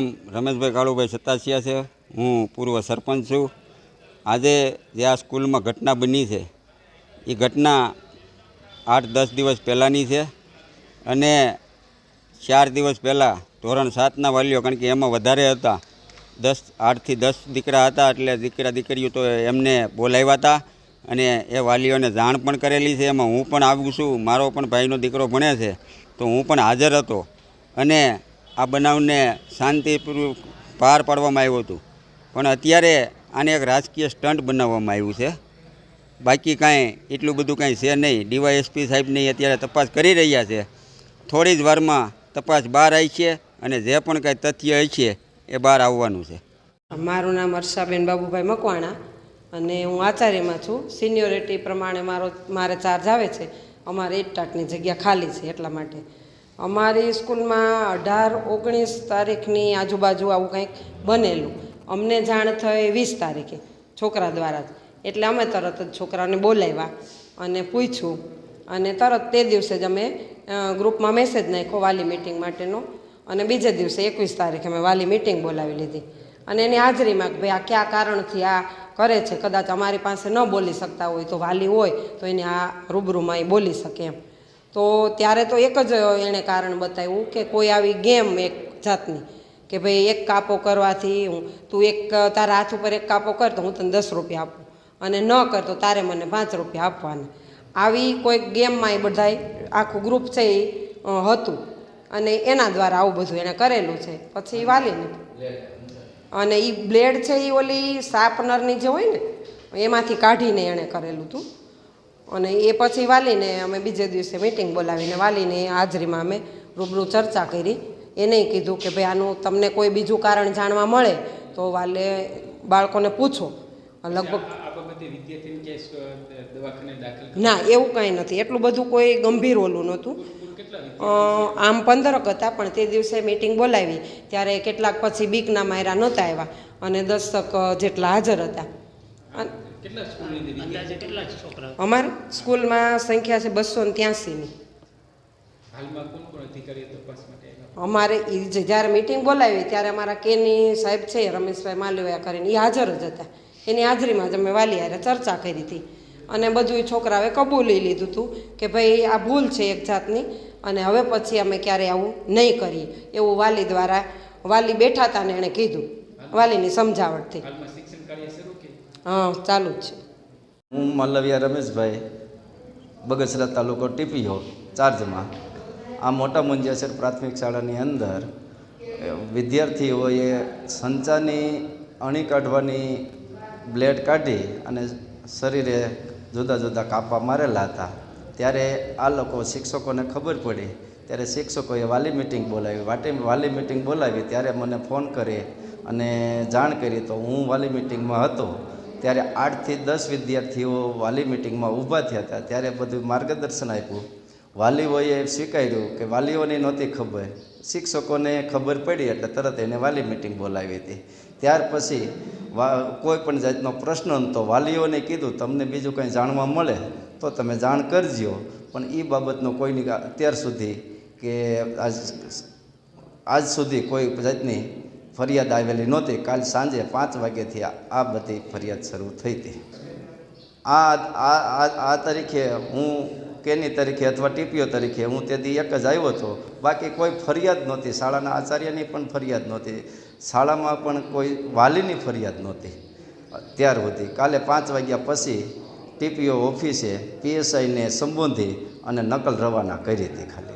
નામ રમેશભાઈ કાળુભાઈ સત્તાસિયા છે. હું પૂર્વ સરપંચ છું. આજે જે આ સ્કૂલમાં ઘટના બની છે, એ ઘટના આઠ દસ દિવસ પહેલાંની છે અને ચાર દિવસ પહેલાં ધોરણ સાતના વાલીઓ, કારણ કે એમાં વધારે હતા, દસ, આઠથી દસ દીકરા હતા, એટલે દીકરા દીકરીઓ તો એમને બોલાવ્યા હતા અને એ વાલીઓને જાણ પણ કરેલી છે. એમાં હું પણ આવું છું. મારો પણ ભાઈનો દીકરો ભણે છે. તો હું પણ હાજર હતો. અને આ બનાવને શાંતિપૂર્વક પાર પાડવામાં આવ્યું હતું. પણ અત્યારે આને એક રાજકીય સ્ટન્ટ બનાવવામાં આવ્યું છે. બાકી કાંઈ એટલું બધું કાંઈ છે નહીં. ડીવાયએસપી સાહેબની અત્યારે તપાસ કરી રહ્યા છે. થોડી જ વારમાં તપાસ બહાર આવી છે અને જે પણ કાંઈ તથ્ય છે એ બહાર આવવાનું છે. મારું નામ હર્ષાબેન બાબુભાઈ મકવાણા અને હું આચાર્યમાં છું. સિનિયોરિટી પ્રમાણે મારો મારે ચાર્જ આવે છે. અમારે એક ટાકની જગ્યા ખાલી છે એટલા માટે. અમારી સ્કૂલમાં અઢાર, ઓગણીસ તારીખની આજુબાજુ આવું કંઈક બનેલું. અમને જાણ થઈ વીસ તારીખે છોકરા દ્વારા. જ એટલે અમે તરત જ છોકરાને બોલાવ્યા અને પૂછ્યું. અને તરત તે દિવસે જ અમે ગ્રુપમાં મેસેજ નાખ્યો વાલી મિટિંગ માટેનો. અને બીજે દિવસે એકવીસ તારીખે અમે વાલી મિટિંગ બોલાવી લીધી. અને એની હાજરીમાં ભાઈ આ કયા કારણથી આ કરે છે? કદાચ અમારી પાસે ન બોલી શકતા હોય તો વાલી હોય તો એને આ રૂબરૂમાં એ બોલી શકે એમ. તો ત્યારે તો એક જ એણે કારણ બતાવ્યું કે કોઈ આવી ગેમ એક જાતની કે ભાઈ એક કાપો કરવાથી હું, તું એક, તારા હાથ ઉપર એક કાપો કર તો હું તને દસ રૂપિયા આપું અને ન કર તો તારે મને પાંચ રૂપિયા આપવાના. આવી કોઈક ગેમમાં એ બધાય આખું ગ્રુપ છે એ હતું અને એના દ્વારા આવું બધું એણે કરેલું છે. પછી વાલીને અને એ બ્લેડ છે એ ઓલી શાર્પનરની જે હોય ને, એમાંથી કાઢીને એણે કરેલું હતું અને એ પછી વાલીને અમે બીજે દિવસે મિટિંગ બોલાવીને વાલીને હાજરીમાં અમે રૂબરૂ ચર્ચા કરી. એને કીધું કે ભાઈ આનું તમને કોઈ બીજું કારણ જાણવા મળે તો વાલે બાળકોને પૂછો. લગભગ ના એવું કાંઈ નથી. એટલું બધું કોઈ ગંભીર ઓલું નહોતું. આમ પંદરક હતા પણ તે દિવસે મિટિંગ બોલાવી. ત્યારે કેટલાક પછી બીકના માયરા નહોતા આવ્યા અને દસક જેટલા હાજર હતા અન- કેટલા સ્કૂલની અંદર વિદ્યાર્થી અમારી સ્કૂલમાં સંખ્યા છે બસો ને ત્યાસીની અમારે એ જે જ્યારે મિટિંગ બોલાવી ત્યારે અમારા કેની સાહેબ છે રમેશભાઈ માલવિયા કરીને એ હાજર જ હતા. એની હાજરીમાં જ અમે વાલી હારે ચર્ચા કરી હતી. અને બધું છોકરાઓએ કબૂલી લીધું હતું કે ભાઈ આ ભૂલ છે એક જાતની અને હવે પછી અમે ક્યારેય આવું નહીં કરીએ. એવું વાલી દ્વારા વાલી બેઠા હતા ને એણે કીધું. વાલીની સમજાવટથી હાલમાં શિક્ષણ કાર્ય શરૂ કે હા, ચાલુ છે. હું માલવિયા રમેશભાઈ, બગસરા તાલુકો ટીપીઓ ચાર્જમાં. આ મોટા મુંજિયાસર પ્રાથમિક શાળાની અંદર વિદ્યાર્થીઓએ સંચાની અણી કાઢવાની બ્લેડ કાઢી અને શરીરે જુદા જુદા કાપા મારેલા હતા. ત્યારે આ લોકો શિક્ષકોને ખબર પડી. ત્યારે શિક્ષકોએ વાલી મિટિંગ બોલાવી. વાટી, વાલી મિટિંગ બોલાવી ત્યારે મને ફોન કરી અને જાણ કરી તો હું વાલી મિટિંગમાં હતો. ત્યારે આઠથી દસ વિદ્યાર્થીઓ વાલી મિટિંગમાં ઊભા થયા હતા. ત્યારે બધું માર્ગદર્શન આપ્યું. વાલીઓએ સ્વીકાર્યું કે વાલીઓને નહોતી ખબર. શિક્ષકોને ખબર પડી એટલે તરત એને વાલી મિટિંગ બોલાવી હતી. ત્યાર પછી વા, કોઈ પણ જાતનો પ્રશ્ન તો વાલીઓને કીધું, તમને બીજું કંઈ જાણવા મળે તો તમે જાણ કરજો. પણ એ બાબતનો કોઈની અત્યાર સુધી કે આજ આજ સુધી કોઈ જાતની ફરિયાદ આવેલી નહોતી. કાલ સાંજે પાંચ વાગ્યાથી આ- બધી ફરિયાદ શરૂ થઈ હતી. આ આ તારીખે હું કેની તરીકે અથવા ટીપીઓ તરીકે હું તે દી એક જ આવ્યો હતો. બાકી કોઈ ફરિયાદ નહોતી. શાળાના આચાર્યની પણ ફરિયાદ નહોતી. શાળામાં પણ કોઈ વાલીની ફરિયાદ નહોતી. ત્યાર સુધી કાલે પાંચ વાગ્યા પછી ટીપીઓ ઓફિસે પીએસઆઈને સંબોધી અને નકલ રવાના કરી હતી ખાલી.